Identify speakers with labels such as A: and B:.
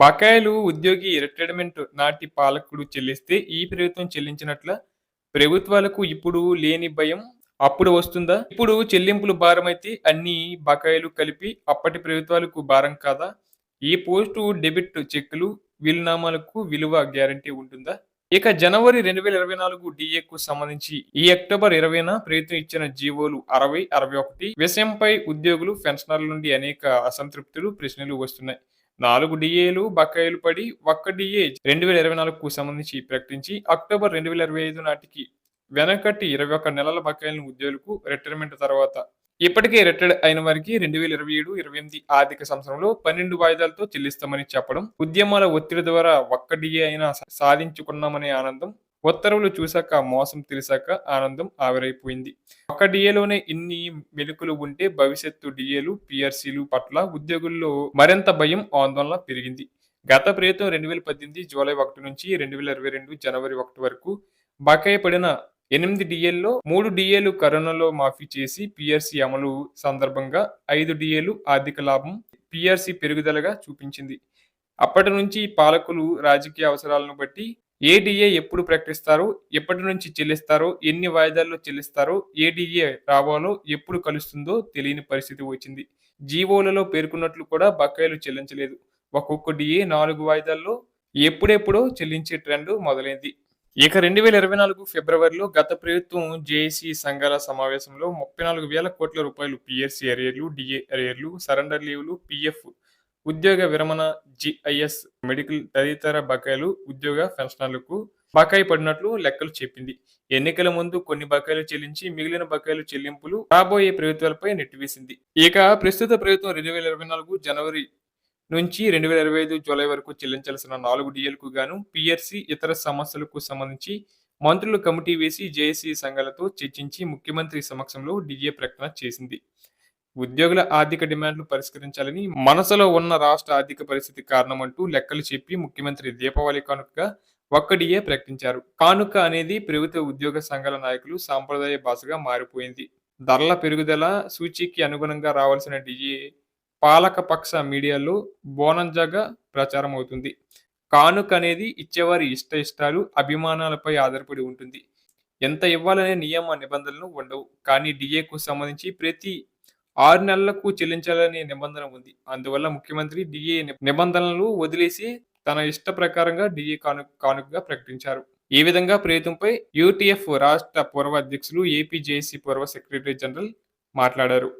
A: బకాయిలు ఉద్యోగి రిటైర్మెంట్ నాటి పాలకుడు చెల్లిస్తే ఈ ప్రభుత్వం చెల్లించినట్ల ప్రభుత్వాలకు ఇప్పుడు లేని భయం అప్పుడు వస్తుందా? ఇప్పుడు చెల్లింపులు భారమైతే అన్ని బకాయిలు కలిపి అప్పటి ప్రభుత్వాలకు భారం కాదా? ఈ పోస్టు డెబిట్ చెక్కులు వీలునామాలకు విలువ గ్యారంటీ ఉంటుందా? ఇక జనవరి రెండు వేల ఇరవై నాలుగు డిఏకు సంబంధించి ఈ అక్టోబర్ ఇరవైన ప్రభుత్వం ఇచ్చిన జీవోలు అరవై అరవై ఒకటి. విషయంపై ఉద్యోగులు పెన్షనర్ల నుండి అనేక అసంతృప్తులు ప్రశ్నలు వస్తున్నాయి. నాలుగు డిఏలు బకాయిలు పడి ఒక్క డిఏ రెండు వేల ఇరవై నాలుగుకు సంబంధించి ప్రకటించి అక్టోబర్ రెండు వేల ఇరవై ఐదు నాటికి వెనకటి ఇరవై ఒక్క నెలల బకాయిలను ఉద్యోగులకు రిటైర్మెంట్ తర్వాత. ఇప్పటికే రిటైర్డ్ అయిన వారికి రెండు వేల ఇరవై ఏడు ఇరవై ఎనిమిది ఆర్థిక సంవత్సరంలో పన్నెండు వాయిదాలతో చెల్లిస్తామని చెప్పడం ఉద్యమాల ఒత్తిడి ద్వారా ఒక్క డిఏ అయినా సాధించుకున్నామనే ఆనందం ఉత్తర్వులు చూశాక మోసం తెలిసాక ఆనందం ఆవిరైపోయింది. ఒక డిఏలోనే ఇన్ని మెలుకులు ఉంటే భవిష్యత్తు డిఏలు పిఆర్సీలు పట్ల ఉద్యోగుల్లో మరింత భయం ఆందోళన పెరిగింది. గత ప్రభుత్వం రెండు వేల పద్దెనిమిది జూలై ఒకటి నుంచి రెండు వేల ఇరవై రెండు జనవరి ఒకటి వరకు బకాయి పడిన ఎనిమిది డిఏల్లో మూడు డిఏలు కరోనాలో మాఫీ చేసి పిఆర్సీ అమలు సందర్భంగా ఐదు డిఏలు ఆర్థిక లాభం పిఆర్సీ పెరుగుదలగా చూపించింది. అప్పటి నుంచి పాలకులు రాజకీయ అవసరాలను బట్టి ఏ డిఏ ఎప్పుడు ప్రకటిస్తారు? ఎప్పటి నుంచి చెల్లిస్తారో? ఎన్ని వాయిదాల్లో చెల్లిస్తారో? ఏడీఏ రావాలో ఎప్పుడు కలుస్తుందో తెలియని పరిస్థితి వచ్చింది. జీవోలలో పేర్కొన్నట్లు కూడా బకాయిలు చెల్లించలేదు. ఒక్కొక్క డిఏ నాలుగు వాయిదాల్లో ఎప్పుడెప్పుడో చెల్లించే ట్రెండ్ మొదలైంది. ఇక రెండు వేల ఇరవై నాలుగు ఫిబ్రవరిలో గత ప్రభుత్వం జేఏసీ సంఘాల సమావేశంలో ముప్పై నాలుగు వేల కోట్ల రూపాయలు పిఎస్సి అరియర్లు డిఏ అరియర్లు సరెండర్ లీవ్లు పిఎఫ్ ఉద్యోగ విరమణ జిఐఎస్ మెడికల్ తదితర బకాయిలు ఉద్యోగ పెన్షనర్లకు బకాయి పడినట్లు లెక్కలు చెప్పింది. ఎన్నికల ముందు కొన్ని బకాయిలు చెల్లించి మిగిలిన బకాయిలు చెల్లింపులు రాబోయే ప్రభుత్వాలపై నెట్టివేసింది. ఇక ప్రస్తుత ప్రభుత్వం రెండు వేల ఇరవై నాలుగు జనవరి నుంచి రెండు వేల ఇరవై ఐదు జూలై వరకు చెల్లించాల్సిన నాలుగు డిఎల్కు గాను పిఆర్సీ ఇతర సమస్యలకు సంబంధించి మంత్రులు కమిటీ వేసి జేఏసీ సంఘాలతో చర్చించి ముఖ్యమంత్రి సమక్షంలో డిఏ ప్రకటన చేసింది. ఉద్యోగుల ఆర్థిక డిమాండ్లు పరిష్కరించాలని మనసులో ఉన్న రాష్ట్ర ఆర్థిక పరిస్థితి కారణమంటూ లెక్కలు చెప్పి ముఖ్యమంత్రి దీపావళి కానుకగా ఒక్క డిఏ ప్రకటించారు. కానుక అనేది ప్రభుత్వ ఉద్యోగ సంఘాల నాయకులు సాంప్రదాయ భాషగా మారిపోయింది. ధరల పెరుగుదల సూచీకి అనుగుణంగా రావాల్సిన డిఏ పాలకపక్ష మీడియాలో బోనంజాగా ప్రచారం అవుతుంది. కానుక అనేది ఇచ్చేవారి ఇష్ట ఇష్టాలు అభిమానాలపై ఆధారపడి ఉంటుంది. ఎంత ఇవ్వాలనే నియమ నిబంధనలు ఉండవు. కానీ డిఏకు సంబంధించి ప్రతి ఆరు నెలలకు చెల్లించాలనే నిబంధన ఉంది. అందువల్ల ముఖ్యమంత్రి డిఏ నిబంధనలు వదిలేసి తన ఇష్ట ప్రకారంగా డిఏ కాను కానుకగా ప్రకటించారు. ఈ విధంగా ప్రభుత్వంపై యూటీఎఫ్ రాష్ట్ర పూర్వ అధ్యక్షులు ఏపీ జేఏసీ పూర్వ సెక్రటరీ జనరల్ మాట్లాడారు.